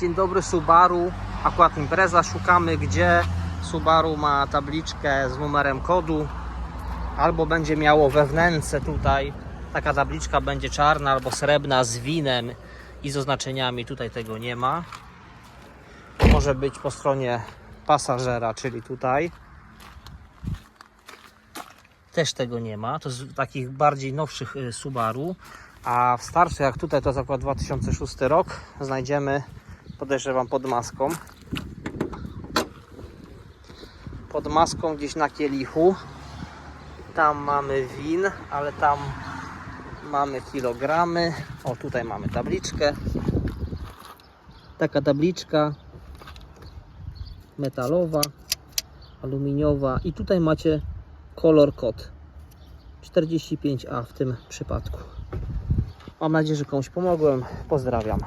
Dzień dobry Subaru, akurat impreza, szukamy gdzie Subaru ma tabliczkę z numerem kodu. Albo będzie miało we wnęce tutaj. Taka tabliczka będzie czarna albo srebrna z winem i z oznaczeniami, tutaj tego nie ma. Może być po stronie pasażera, czyli tutaj. Też tego nie ma, to z takich bardziej nowszych y, Subaru. A w starszych jak tutaj to jest akurat 2006 rok. Znajdziemy podejrzewam pod maską. Pod maską gdzieś na kielichu. Tam mamy win, ale tam mamy kilogramy. O tutaj mamy tabliczkę. Taka tabliczka metalowa aluminiowa. I tutaj macie kolor kod 45A w tym przypadku. Mam nadzieję, że komuś pomogłem. Pozdrawiam